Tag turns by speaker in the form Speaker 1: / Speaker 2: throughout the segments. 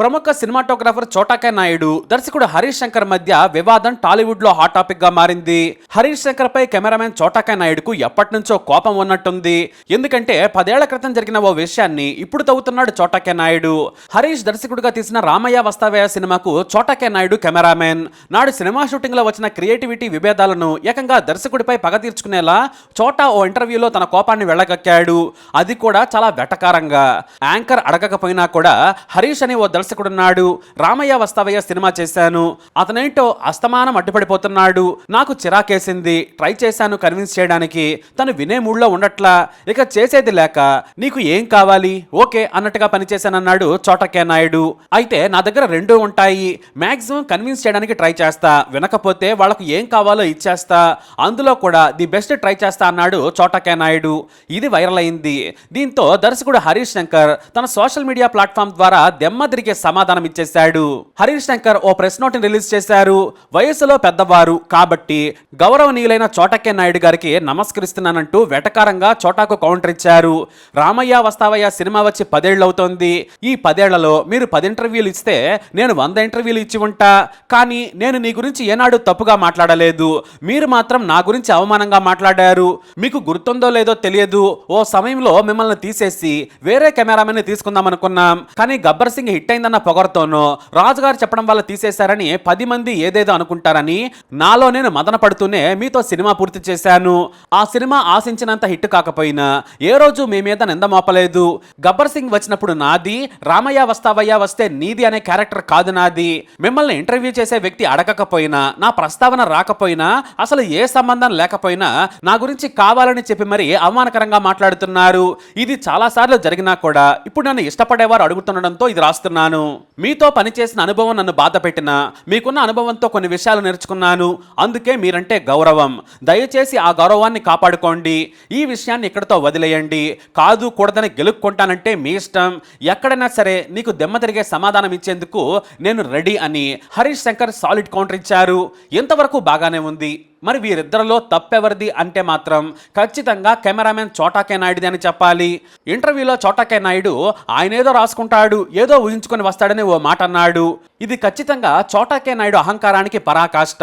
Speaker 1: ప్రముఖ సినిమాటోగ్రాఫర్ చోటాకే నాయుడు దర్శకుడు హరీష్ శంకర్ మధ్య వివాదం టాలీవుడ్లో హాట్ టాపిక్గా మారింది. హరీష్ శంకర్ పై కెమెరామెన్ చోటాకే నాయుడుకు ఎప్పటి నుంచో కోపం ఉన్నట్టుంది. ఎందుకంటే పదేళ్ళ క్రితం జరిగిన ఓ విషయాన్ని ఇప్పుడు తవ్వుతున్నాడు చోటాకే నాయుడు. హరీష్ దర్శకుడిగా తీసిన రామయ్య వస్తావయ్య సినిమాకు చోటాకే నాయుడు కెమెరామెన్. నాడు సినిమా షూటింగ్లో వచ్చిన క్రియేటివిటీ విభేదాలను ఏకంగా దర్శకుడిపై పగ తీర్చుకునేలా చోటా ఓ ఇంటర్వ్యూలో తన కోపాన్ని వెళ్ళగక్కాడు అది కూడా చాలా వెటకారంగా. యాంకర్ అడగకపోయినా కూడా హరీష్ అని ఓ దర్శకుడున్నాడు రామయ్య వస్తావయ్య సినిమా చేశాను. అతనేంటో అస్తమానం అడ్డుపడిపోతున్నాడు. నాకు చిరాకేసింది. ట్రై చేశాను కన్విన్స్ చేయడానికి. తను వినే మూడ్లో ఉండట్లా. ఇక చేసేది లేక నీకు ఏం కావాలి? ఓకే అన్నట్టుగా పనిచేశానన్నాడు చోటకే నాయుడు. అయితే నా దగ్గర రెండు ఉంటాయి. మాక్సిమం కన్విన్స్ చేయడానికి ట్రై చేస్తా. వినకపోతే వాళ్ళకు ఏం కావాలో ఇచ్చేస్తా. అందులో కూడా ది బెస్ట్ ట్రై చేస్తా అన్నాడు చోటకే నాయుడు. ఇది వైరల్ అయింది. దీంతో దర్శకుడు హరీష్ శంకర్ తన సోషల్ మీడియా ప్లాట్ఫామ్ ద్వారా దెమ్మ తిరిగే సమాధానం ఇచ్చేశాడు. హరీష్ శంకర్ ఓ ప్రెస్ నోట్ రిలీజ్ చేశారు. వయసులో పెద్దవారు కాబట్టి గౌరవనీయులైన చోటకే నాయుడు గారికి నమస్కరిస్తున్నానంటూ వెటకారంగా చోటాకు కౌంటర్ ఇచ్చారు. రామయ్య వస్తావయ్య సినిమా వచ్చి పదేళ్ళు అవుతోంది. ఈ పదేళ్ళలో మీరు పది ఇంటర్వ్యూలు ఇస్తే నేను వంద ఇంటర్వ్యూలు ఇచ్చి ఉంటా. కానీ నేను నీ గురించి ఏనాడు తప్పుగా మాట్లాడలేదు. మీరు మాత్రం నా గురించి అవమానంగా మాట్లాడారు. మీకు గుర్తుందో లేదో తెలియదు. ఓ సమయంలో మిమ్మల్ని తీసేసి వేరే కెమెరామెన్ తీసుకుందాం అనుకున్నాం కానీ గబ్బర్ సింగ్ హిట్ అయిందన్న పొగరతోనో రాజుగారు చెప్పడం వల్ల తీసేశారని పది మంది ఏదేదో అనుకుంటారని నాలో నేను మదన పడుతూనే మీతో సినిమా పూర్తి చేశాను. ఆ సినిమా ఆశించినంత హిట్ కాకపోయినా ఏ రోజు మీ మీద నింద మోపలేదు. గబ్బర్ సింగ్ వచ్చినప్పుడు నాది రామయ్య వస్తావయ్య వస్తే నీది అనే క్యారెక్టర్ కాదు నాది. మిమ్మల్ని ఇంటర్వ్యూ చేసే వ్యక్తి అడగకపోయినా నా ప్రస్తావన రాకపోయినా అసలు ఏ సంబంధం లేకపోయినా నా గురించి కావాలని చెప్పి మరి అవమానకరంగా మాట్లాడుతున్నారు. ఇది చాలాసార్లు జరిగినా కూడా ఇప్పుడు నన్ను ఇష్టపడేవారు అడుగుతుండడంతో ఇది రాస్తున్నాను. మీతో పనిచేసిన అనుభవం నన్ను బాధ పెట్టినా మీకున్న అనుభవంతో కొన్ని విషయాలు నేర్చుకున్నాను. అందుకే మీరంటే గౌరవం. దయచేసి ఆ గౌరవాన్ని కాపాడుకోండి. ఈ విషయాన్ని ఇక్కడితో వదిలేయండి. కాదు కూడదని గెలుక్కుంటానంటే మీ ఇష్టం. ఎక్కడైనా సరే నీకు దెమ్మ తిరిగే సమాధానం ఇచ్చేందుకు నేను రెడీ అని హరీష్ శంకర్ సాలిడ్ కౌంటర్ ఇచ్చారు. ఎంతవరకు బాగానే ఉంది. మరి వీరిద్దరిలో తప్పెవరిది అంటే మాత్రం ఖచ్చితంగా కెమెరామెన్ చోటాకే నాయుడుది అని చెప్పాలి. ఇంటర్వ్యూలో చోటాకే నాయుడు ఆయన ఏదో రాసుకుంటాడు ఏదో ఊహించుకొని వస్తాడని ఓ మాట అన్నాడు ఇది ఖచ్చితంగా చోటాకే నాయుడు అహంకారానికి పరాకాష్ట.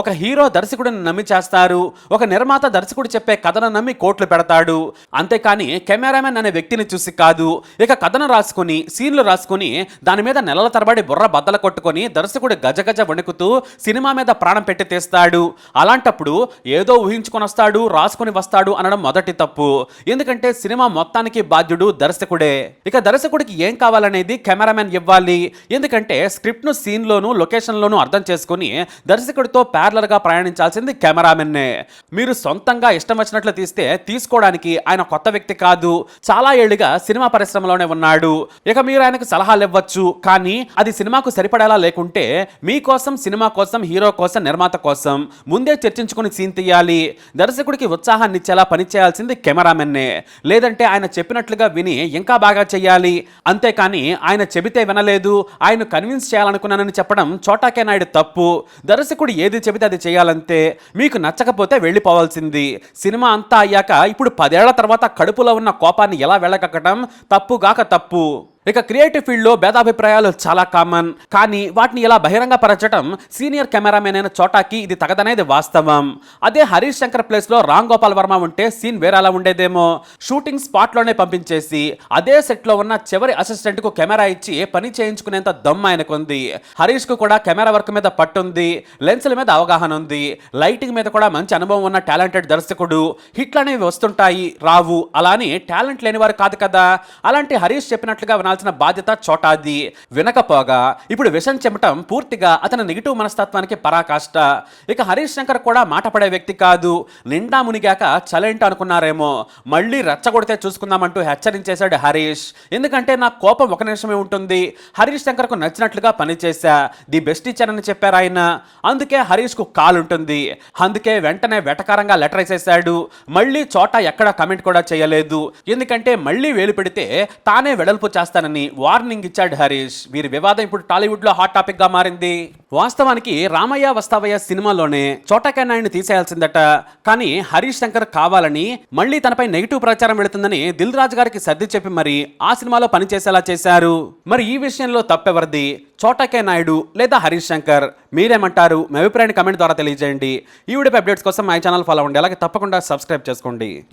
Speaker 1: ఒక హీరో దర్శకుడిని నమ్మి చేస్తారు. ఒక నిర్మాత దర్శకుడు చెప్పే కథను నమ్మి కోట్లు పెడతాడు. అంతేకాని కెమెరామెన్ అనే వ్యక్తిని చూసి కాదు. ఇక కథను రాసుకుని సీన్లు రాసుకుని దాని మీద నెలల తరబడి బుర్ర బద్దలు కొట్టుకొని దర్శకుడు గజగజ వణుకుతూ సినిమా మీద ప్రాణం పెట్టి తీస్తాడు. అలాంటప్పుడు ఏదో ఊహించుకొని వస్తాడు రాసుకుని వస్తాడు అనడం మొదటి తప్పు. ఎందుకంటే సినిమా మొత్తానికి బాధ్యుడు దర్శకుడే. ఇక దర్శకుడికి ఏం కావాలనేది కెమెరామెన్ ఇవ్వాలి. ఎందుకంటే స్క్రిప్ట్ను సీన్లోను లొకేషన్లోను అర్థం చేసుకుని దర్శకుడితో ప్యారలర్గా ప్రయాణించాల్సింది కెమెరామెన్నే. మీరు సొంతంగా ఇష్టం వచ్చినట్లు తీస్తే తీసుకోవడానికి ఆయన కొత్త వ్యక్తి కాదు. చాలా ఏళ్ళుగా సినిమా పరిశ్రమలోనే ఉన్నాడు. ఇక మీరు ఆయనకు సలహాలు ఇవ్వచ్చు. కానీ అది సినిమాకు సరిపడేలా లేకుంటే మీకోసం సినిమా కోసం హీరో కోసం నిర్మాత కోసం ముందే చర్చించుకుని సీన్ తీయాలి. దర్శకుడికి ఉత్సాహాన్ని ఇచ్చేలా పని చేయాల్సింది కెమెరామెన్నే. లేదంటే ఆయన చెప్పినట్లుగా విని ఇంకా బాగా చెయ్యాలి అంతేకాని ఆయన చెబితే వినలేదు. ఆయన కన్విన్స్ చేయాలనుకున్నానని చెప్పడం చోటాకే నాయుడు తప్పు. దర్శకుడు ఏది చెబితే అది చేయాలంతే మీకు నచ్చకపోతే వెళ్ళిపోవాల్సింది. సినిమా అంతా అయ్యాక ఇప్పుడు పదేళ్ళ తర్వాత కడుపులో ఉన్న కోపాన్ని ఎలా వెళ్ళగక్కడం తప్పుగాక తప్పు. ఇక క్రియేటివ్ ఫీల్డ్లో భేదాభిప్రాయాలు చాలా కామన్ కానీ వాటిని ఇలా బహిరంగ పరచడం సీనియర్ కెమెరామెన్ అయిన చోటాకి ఇది తగదనేది వాస్తవం. అదే హరీష్ శంకర్ ప్లేస్లో రామ్ గోపాల్ వర్మ ఉంటే సీన్ వేరేలా ఉండేదేమో. షూటింగ్ స్పాట్లోనే పంపించేసి అదే సెట్లో ఉన్న చివరి అసిస్టెంట్కు కెమెరా ఇచ్చి పని చేయించుకునేంత దమ్ ఆయనకుంది. హరీష్కు కూడా కెమెరా వర్క్ మీద పట్టుంది లెన్సుల మీద అవగాహన ఉంది. లైటింగ్ మీద కూడా మంచి అనుభవం ఉన్న టాలెంటెడ్ దర్శకుడు. హిట్లు అనేవి వస్తుంటాయి రావు. అలా అని టాలెంట్ లేనివారు కాదు కదా. అలాంటి హరీష్ చెప్పినట్లుగా వినాల్సిన బాధ్యత చోటాది వినకపోగా ఇప్పుడు విషం చెమటం పూర్తిగా అతని నెగిటివ్ మనస్తత్వానికి పరాకాష్ట. ఇక హరీష్ శంకర్ కూడా మాట పడే వ్యక్తి కాదు. నిండా మునిగాక చలేంట అనుకున్నారేమో. మళ్ళీ రెచ్చగొడితే చూసుకుందామంటూ హెచ్చరించేశాడు హరీష్. ఎందుకంటే నా కోపం ఒక నిమిషమే ఉంటుంది. హరీష్ శంకర్కు నచ్చినట్లుగా పనిచేశా. ది బెస్ట్ టీచర్ అని చెప్పారు ఆయన. అందుకే హరీష్కు కాల్ ఉంటుంది అందుకే వెంటనే వెటకారంగా లెటర్ వేసేసాడు మళ్ళీ చోట ఎక్కడ కమెంట్ కూడా చేయలేదు. ఎందుకంటే మళ్ళీ వేలు పెడితే తానే వెడల్పు చేస్తానని వార్నింగ్ ఇచ్చాడు హరీష్. వీరి వివాదం ఇప్పుడు టాలీవుడ్లో హాట్ టాపిక్గా మారింది. వాస్తవానికి రామయ్య వస్తావయ్య సినిమాలోనే చోటకా నాయుడిని తీసేయాల్సిందట. కానీ హరీష్ శంకర్ కావాలని మళ్ళీ తనపై నెగిటివ్ ప్రచారం వెళుతుందని దిల్ రాజు గారికి సర్ది చెప్పి మరి ఆ సినిమాలో పనిచేసేలా చేశారు. మరి ఈ విషయంలో తప్పెవరిది? చోటకే నాయుడు లేదా హరీష్ శంకర్? మీరేమంటారు? మీ అభిప్రాయాన్ని కమెంట్ ద్వారా తెలియజేయండి. ఈ వీడియో అప్డేట్స్ కోసం మై ఛానల్ ఫాలో అవ్వండి. అలాగే తప్పకుండా సబ్స్క్రైబ్ చేసుకోండి.